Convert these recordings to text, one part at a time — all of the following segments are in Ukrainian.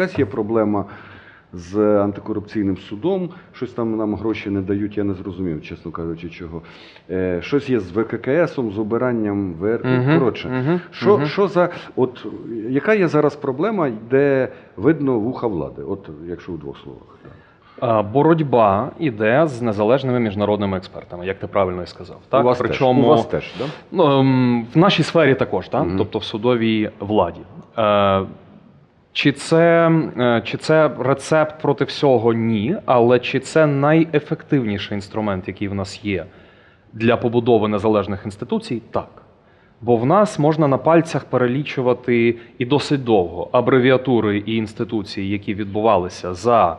якась є проблема з антикорупційним судом. Щось там нам гроші не дають, я не зрозумів, чесно кажучи, чого. Е, щось є з ВККСом, з обиранням ВР. Мгм, Коротше, мгм, що, мгм. що за. От яка є зараз проблема, де видно вуха влади? От якщо у двох словах. Боротьба іде з незалежними міжнародними експертами, як ти правильно і сказав. Так? у вас Причому теж. У вас теж, да? Ну, ем, в нашій сфері також, так? Мгм. тобто в судовій владі. Чи це, е, чи це рецепт проти всього? Ні. Але чи це найефективніший інструмент, який в нас є для побудови незалежних інституцій? Так. Бо в нас можна на пальцях перелічувати і досить довго абревіатури і інституції, які відбувалися за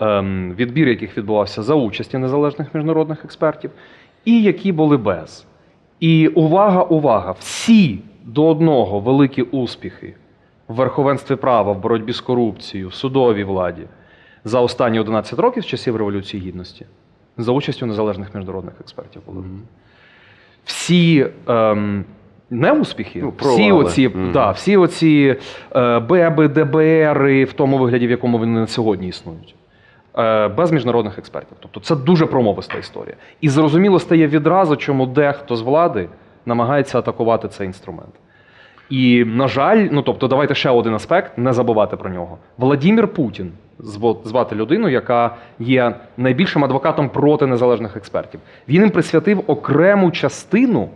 ем, відбір, яких відбувався за участі незалежних міжнародних експертів, і які були без. І увага, увага! Всі до одного великі успіхи в верховенстві права, в боротьбі з корупцією, в судовій владі за останні 11 років з часів Революції Гідності за участю незалежних міжнародних експертів були. Всі ем, неуспіхи, Ну, всі оці, Мгм. да, всі оці е, БЕБи, ДБРи в тому вигляді, в якому вони на сьогодні існують. е, Без міжнародних експертів. Тобто це дуже промовиста історія. І зрозуміло стає відразу, чому дехто з влади намагається атакувати цей інструмент. І, на жаль, ну тобто, давайте ще один аспект, не забувати про нього. Владімір Путін звати людину, яка є найбільшим адвокатом проти незалежних експертів. Він їм присвятив окрему частину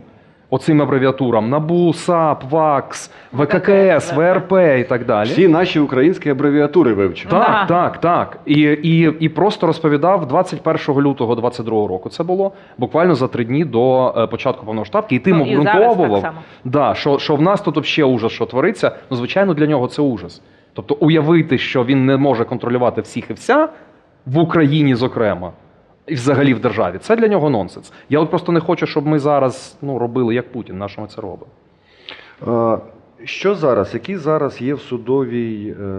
оцим абревіатурам НАБУ, САП, ВАКС, ВККС, ВРП і так далі. Всі наші українські абревіатури вивчив. Так, Да. так, так. І, і, і просто розповідав 21 лютого 22 року. Це було буквально за три дні до е, початку повноштабки, і тим Ну, обґрунтовував, да, що, що в нас тут взагалі ужас, що твориться. Ну, звичайно, для нього це ужас. Тобто, уявити, що він не може контролювати всіх і вся в Україні, зокрема, і взагалі в державі, це для нього нонсенс. Я от просто не хочу, щоб ми зараз ну, робили як Путін, на що ми це робимо. Що зараз? Які зараз є в судовій е,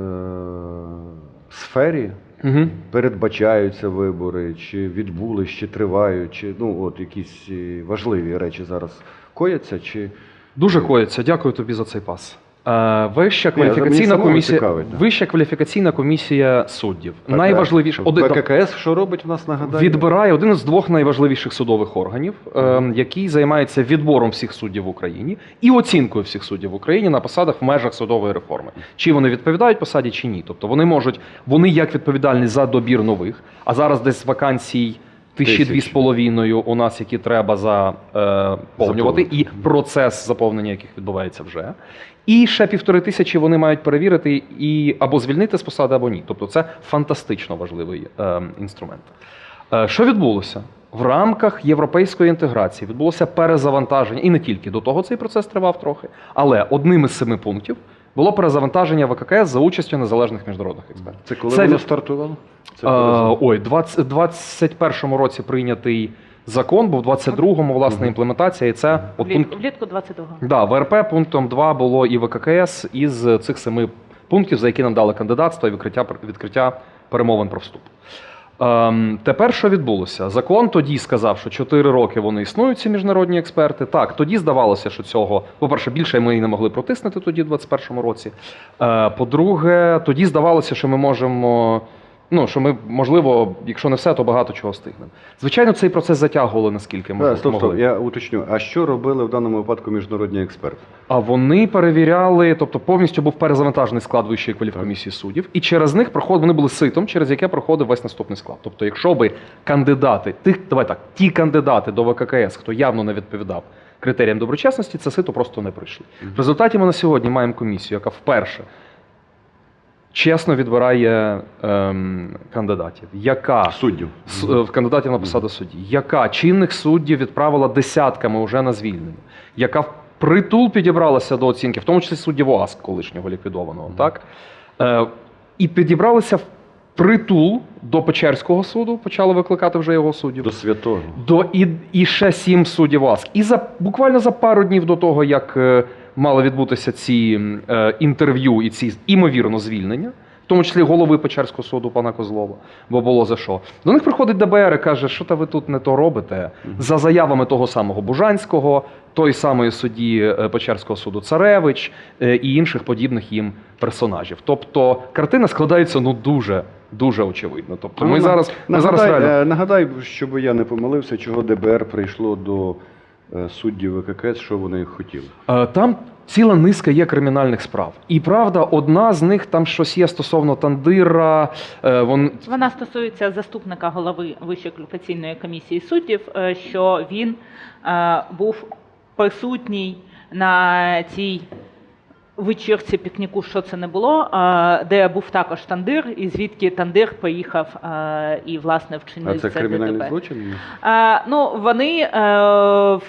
сфері? Угу. Передбачаються вибори, чи відбулись, чи тривають, чи ну от якісь е, важливі речі зараз кояться, чи Дуже коїться. Дякую тобі за цей пас. Е, Вища кваліфікаційна комісія. цікавить, да. Вища кваліфікаційна комісія суддів. Так, Найважливіше так. один ВККС що робить в нас нагадаю? відбирає один з двох найважливіших судових органів, е, який займається відбором всіх суддів в Україні і оцінкою всіх суддів в Україні на посадах в межах судової реформи. Чи вони відповідають посаді, чи ні. Тобто вони можуть, вони як відповідальні за добір нових, а зараз десь вакансій. Тисячі дві з половиною у нас, які треба заповнювати, Заповнити. і процес заповнення яких відбувається вже. І ще півтори тисячі вони мають перевірити і або звільнити з посади, або ні. Тобто це фантастично важливий е, інструмент. Е, що відбулося? В рамках європейської інтеграції відбулося перезавантаження, і не тільки до того цей процес тривав трохи. Але одним із семи пунктів було перезавантаження ВККС за участю незалежних міжнародних експертів. Це коли Це воно від- стартувало? Це Е, коли- ой, 20, 21-му році прийнятий закон, був 22-му власне імплементація, і це от пункт Влітку, влітку 22-го. Да, ВРП пунктом 2 було і ВККС із цих семи пунктів, за які нам дали кандидатство і відкриття, відкриття перемовин про вступ. Ем, тепер що відбулося? Закон тоді сказав, що 4 роки вони існують, ці міжнародні експерти. Так, тоді здавалося, що цього, по-перше, більше ми і не могли протиснути тоді, в 21-му році. Е, по-друге, тоді здавалося, що ми можемо. Ну, що ми, можливо, якщо не все, то багато чого встигнемо. Звичайно, цей процес затягували, наскільки ми стоп, стоп, я уточню. А що робили в даному випадку міжнародні експерти? А вони перевіряли, тобто повністю був перезавантажений склад Вищої кваліфкомісії суддів, і через них проход, вони були ситом, через яке проходив весь наступний склад. Тобто, якщо би кандидати, тих, давай так, ті кандидати до ВККС, хто явно не відповідав критеріям доброчесності, це сито просто не пройшли. В результаті ми на сьогодні маємо комісію, яка вперше чесно відбирає ем, кандидатів, яка Суддів. с- е, кандидатів на посаду судді, яка чинних суддів відправила десятками вже на звільнення, яка в притул підібралася до оцінки, в тому числі суддів ОАСК колишнього ліквідованого, так? Е, і підібралися в притул до Печерського суду, почали викликати вже його суддів. До святого. До і, і ще сім суддів ОАСК. І за буквально за пару днів до того, як е, мали відбутися ці е, інтерв'ю і ці імовірно звільнення, в тому числі голови Печерського суду пана Козлова, бо було за що. До них приходить ДБР і каже, що та ви тут не то робите. За заявами того самого Бужанського, той самої судді е, Печерського суду Царевич е, і інших подібних їм персонажів. Тобто картина складається ну дуже. Дуже очевидно. Тобто, ми Ну, зараз ми зараз реально нагадай, щоб я не помилився, чого ДБР прийшло до е, суддів ВККС, що вони хотіли. Е, Там ціла низка є кримінальних справ. І правда, одна з них там щось є стосовно Тандира. е, Вон... Вона стосується заступника голови Вищої кваліфікаційної комісії суддів, що він був присутній на цій вечірці пікніку, що це не було, де був також Тандир, і звідки Тандир поїхав і власне вчинив А це кримінальний злочин? Ну, вони е,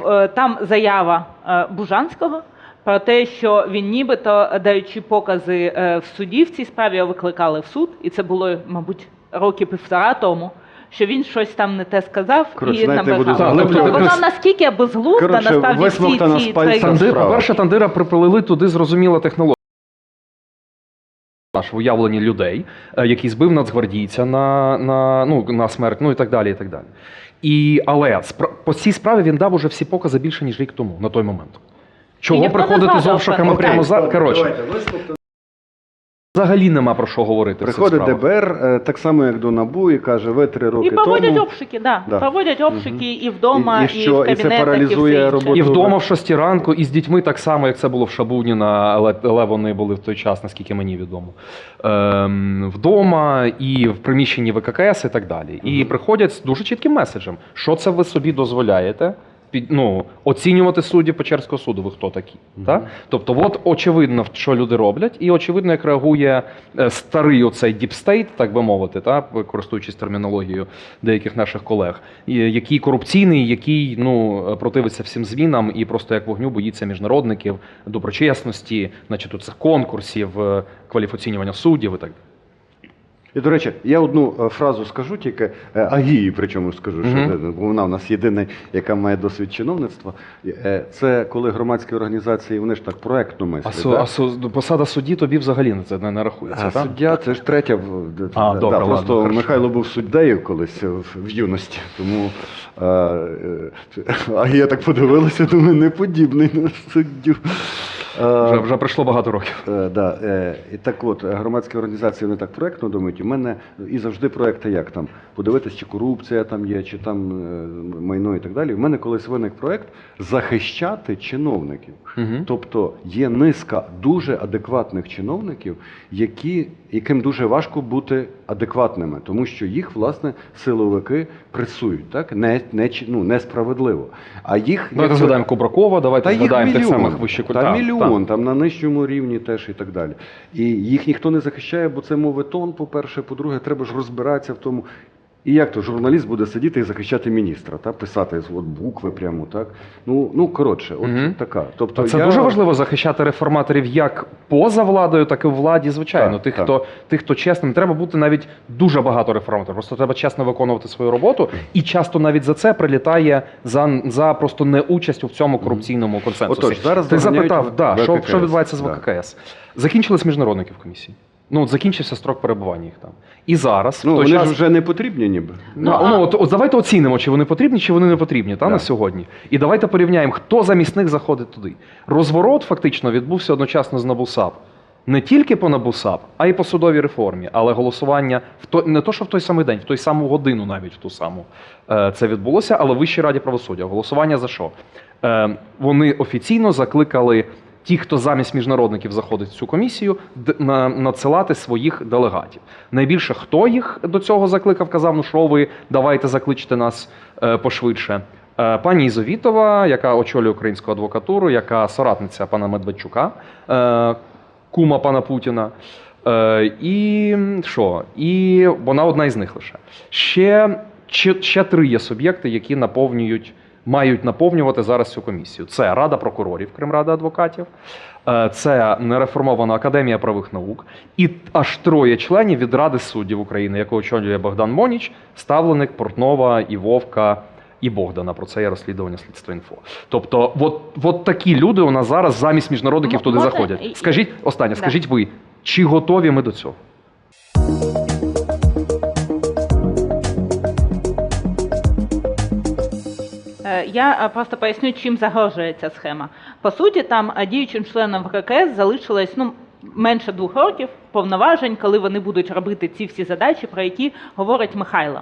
е, там заява е, Бужанського про те, що він нібито даючи покази в суді в цій справі викликали в суд, і це було, мабуть, роки півтора тому. Що він щось там не те сказав Коротше, і знаєте, я буду заглиблювати. Тобто воно наскільки безглузда, Коротше, насправді всі висмоктана ці з пальця треки. Тандир- Тандир, справа. по-перше, Тандира приплели туди зрозуміла технологія. Наш в уявленні людей, е, який збив нацгвардійця на, на, ну, на смерть, ну і так далі. І так далі. І, але спра- по цій справі він дав уже всі покази більше, ніж рік тому, на той момент. Чого ніхто не приходити з згадав про це. прямо за. Коротше, Давайте, взагалі нема про що говорити. в цих Приходить. ДБР, е, так само як до НАБУ, і каже, ви три роки І проводять тому. обшуки, да. Да. проводять обшуки і вдома, І- і, і що? в І це кабінетах, паралізує і все інше. роботу? І вдома в 6 ранку, і з дітьми так само, як це було в Шабуніна, але, але вони були в той час, наскільки мені відомо. Ем, вдома і в приміщенні ВККС і так далі. І приходять з дуже чітким меседжем, що це ви собі дозволяєте. Під, ну, оцінювати суддів Печерського суду, ви хто такі? Мгм. Так? Тобто, от очевидно, що люди роблять, і очевидно, як реагує е, старий оцей діпстейт, так би мовити, та, користуючись термінологією деяких наших колег, який корупційний, який ну, противиться всім змінам і просто як вогню боїться міжнародників, доброчесності, значить, цих конкурсів, е, кваліфоцінювання суддів і так далі. І, до речі, я одну е, фразу скажу тільки е, Агії, причому скажу, що бо вона в нас єдина, яка має досвід чиновництва. Е, Це коли громадські організації, вони ж так проектно А, мислять. су, да? а су, посада судді тобі взагалі на це не, не рахується, А так? суддя це ж третя. А, да, добре, да, ладно, просто хорошо. Михайло був суддею колись в, в юності. Тому е, а я так подивилася, думаю, не подібний на суддю. Е, Вже, вже пройшло багато років. Е, да, е, і так от, громадські організації не так проектно думають. У мене і завжди проекти як там подивитись, чи корупція там є, чи там майно і так далі. У мене колись виник проект захищати чиновників. Угу. Тобто є низка дуже адекватних чиновників, які, яким дуже важко бути адекватними, тому що їх, власне, силовики пресують, так? Не, не, ну, несправедливо. А їх Давайте як- згадаємо Кубракова, давайте та їх згадаємо тих самих вищих та мільйон, там на нижчому рівні теж і так далі. І їх ніхто не захищає, бо це моветон, по-перше, по-друге, треба ж розбиратися в тому. І як то журналіст буде сидіти і захищати міністра, та писати от букви прямо, так? Ну, ну коротше, от Мгм. така. Тобто Це я... дуже важливо захищати реформаторів як поза владою, так і в владі, звичайно. Так, тих, так. хто тих, хто чесним, треба бути навіть дуже багато реформаторів. Просто треба чесно виконувати свою роботу, і часто навіть за це прилітає за, за просто неучасть у цьому корупційному консенсусі. Отож, зараз Ти запитав, да, що, ВККС, що відбувається з да. Закінчились міжнародники в комісії. Ну, от закінчився строк перебування їх там. І зараз, Ну, в той вони час, ж вже не потрібні ніби. Ну, Ну, а- ну, от, от давайте оцінимо, чи вони потрібні, чи вони не потрібні та, Да. на сьогодні. І давайте порівняємо, хто замість них заходить туди. Розворот фактично відбувся одночасно з НАБУСАП. Не тільки по НАБУСАП, а й по судовій реформі. Але голосування в то, не то, що в той самий день, в той саму годину навіть в ту саму е, це відбулося, але в Вищій раді правосуддя. Голосування за що? Е, вони офіційно закликали ті, хто замість міжнародників заходить в цю комісію, на, надсилати своїх делегатів. Найбільше хто їх до цього закликав, казав, ну що ви, давайте закличте нас е, пошвидше. Е, Пані Ізовітова, яка очолює українську адвокатуру, яка соратниця пана Медведчука, е, кума пана Путіна. І що? І вона одна із них лише. Ще, ще, ще три є суб'єкти, які наповнюють, мають наповнювати зараз цю комісію. Це Рада прокурорів, Кримрада адвокатів, е, це нереформована Академія правових наук, і аж троє членів від Ради суддів України, яку очолює Богдан Моніч, ставленик Портнова і Вовка. І Богдана про це є розслідування слідства інфо. Тобто, от, от такі люди у нас зараз замість міжнародників М- туди заходять. Скажіть останнє, Да. скажіть ви, чи готові ми до цього? Я е, просто поясню, чим загрожує ця схема. По суті, там е, діючим членам ВККС залишилось ну, менше двох років повноважень, коли вони будуть робити ці всі задачі, про які говорить Михайло.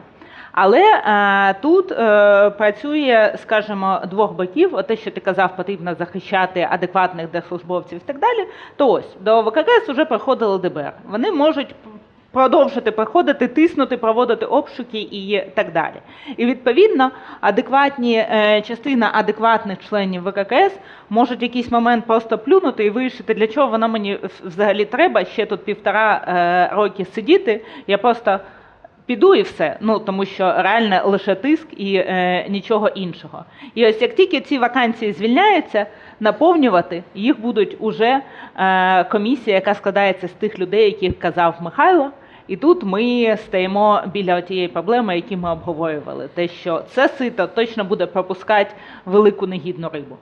Але е, тут е, працює, скажімо, двох боків. От те, що ти казав, потрібно захищати адекватних держслужбовців і так далі. То ось до ВККС вже приходило ДБР. Вони можуть продовжити приходити, тиснути, проводити обшуки і так далі. І відповідно, адекватні е, частина адекватних членів ВККС можуть в якийсь момент просто плюнути і вирішити, для чого воно мені взагалі треба ще тут півтора е, роки сидіти. Я просто піду і все. Ну тому що реально лише тиск і е, нічого іншого. І ось як тільки ці вакансії звільняються, наповнювати їх будуть уже е, комісія, яка складається з тих людей, яких казав Михайло. І тут ми стаємо біля тієї проблеми, які ми обговорювали. Те, що це сито точно буде пропускати велику негідну рибу.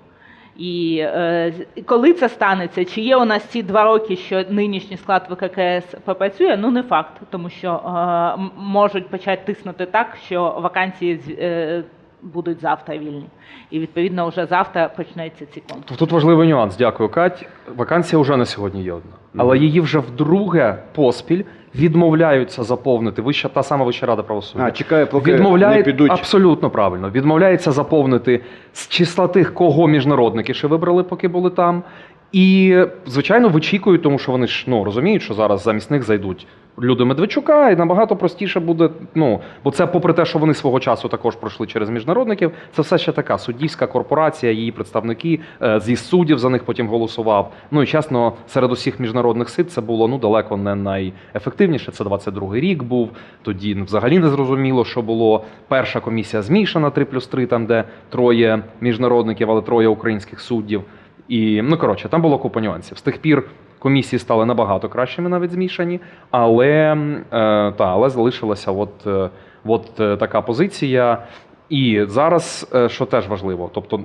І е, коли це станеться, чи є у нас ці два роки, що нинішній склад ВККС попрацює, ну не факт, тому що е, можуть почати тиснути так, що вакансії е, будуть завтра вільні. І відповідно вже завтра почнеться ці конкурси. Тут важливий нюанс. Дякую, Кать. Вакансія вже на сьогодні є одна. Але її вже вдруге поспіль відмовляються заповнити. Вища та сама Вища рада правосуддя. А, чекає, поки Відмовляє не підуть. абсолютно правильно. Відмовляється заповнити з числа тих, кого міжнародники ще вибрали, поки були там. І, звичайно, вичікують, тому що вони ж ну розуміють, що зараз замість них зайдуть люди Медведчука, і набагато простіше буде. Ну бо це, попри те, що вони свого часу також пройшли через міжнародників, це все ще така суддівська корпорація, її представники е, зі суддів за них потім голосував. Ну і чесно, серед усіх міжнародних сит це було ну далеко не найефективніше. Це 22-й рік був. Тоді взагалі не зрозуміло, що було. Перша комісія змішана 3 плюс 3, там де троє міжнародників, але троє українських суддів. І ну коротше, там було купа нюансів. З тих пір комісії стали набагато кращими, навіть змішані, але, е, та, але залишилася от, е, от е, така позиція. І зараз, що теж важливо, тобто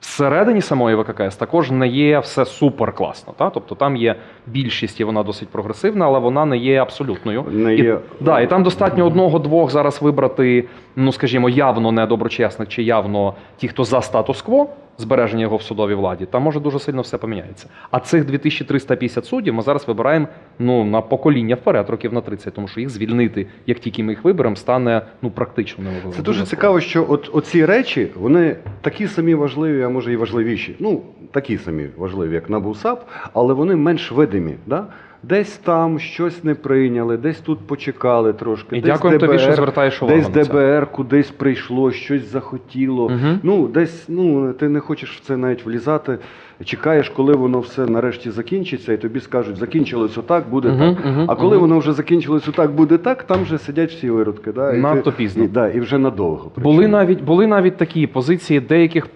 всередині самої ВККС також не є все супер класно. Та? Тобто там є більшість, і вона досить прогресивна, але вона не є абсолютною. Не І- є... Да, і там достатньо одного-двох зараз вибрати, ну скажімо, явно недоброчесних чи явно ті, хто за статус-кво, збереження його в судовій владі, там може дуже сильно все поміняється. А цих 2350 суддів ми зараз вибираємо ну на покоління вперед, років на 30, тому що їх звільнити, як тільки ми їх виберемо, стане ну практично неможливо. Це дуже цікаво, що от оці речі, вони такі самі важливі, а може і важливіші. Ну, такі самі важливі, як НАБУ САП, але вони менш видимі. Да? Десь там щось не прийняли, десь тут почекали трошки. І десь дякуємо тобі, що ДБР, звертаєш увагу Десь на це. ДБР кудись прийшло, щось захотіло. Мгм. Ну, десь ну, ти не хочеш в це навіть влізати. Чекаєш, коли воно все нарешті закінчиться, і тобі скажуть, закінчилось отак, буде Мгм, так. мгм, а коли воно вже закінчилось отак, буде так, там вже сидять всі виродки. Да? І Надто ти- пізно. І, да, і вже надовго. Були навіть, були навіть такі позиції деяких,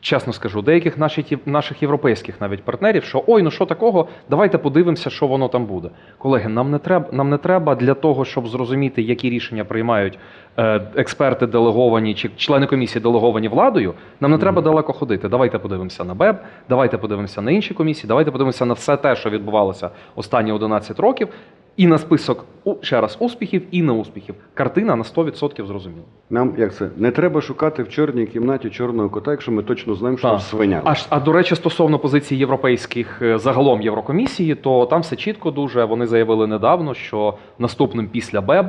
чесно скажу, деяких наших, наших європейських навіть партнерів, що ой, ну що такого, давайте подивимося, що воно там буде. Колеги, нам не треба, нам не треба для того, щоб зрозуміти, які рішення приймають е, експерти делеговані чи члени комісії делеговані владою. Нам не треба далеко ходити. Давайте подивимося на БЕБ, давайте подивимося на інші комісії, давайте подивимося на все те, що відбувалося останні 11 років. І на список ще раз успіхів і неуспіхів. Картина на 100% зрозуміла. Нам як це? Не треба шукати в чорній кімнаті чорного кота, якщо ми точно знаємо, що Так. в свиня. А, а до речі, стосовно позицій європейських е, загалом Єврокомісії, то там все чітко дуже. Вони заявили недавно, що наступним після БЕБ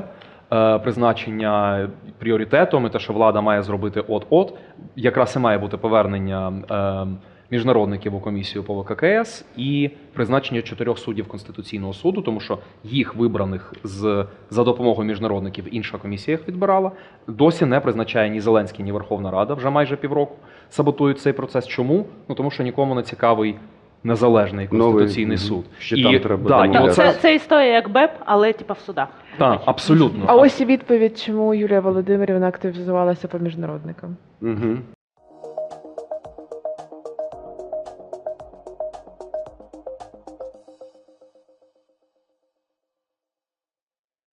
е, призначення пріоритетом і те, що влада має зробити от-от, якраз і має бути повернення. Міжнародників у комісію по ВККС і призначення чотирьох суддів Конституційного суду, тому що їх вибраних з за допомогою міжнародників інша комісія їх відбирала. Досі не призначає ні Зеленський, ні Верховна Рада вже майже півроку саботують цей процес. Чому? Ну тому що нікому не цікавий незалежний конституційний мгм. суд. Ще там треба да, і оце, це, це історія як БЕП, але типа в судах. так, абсолютно. А ось і відповідь, чому Юлія Володимирівна активізувалася по міжнародникам. Угу.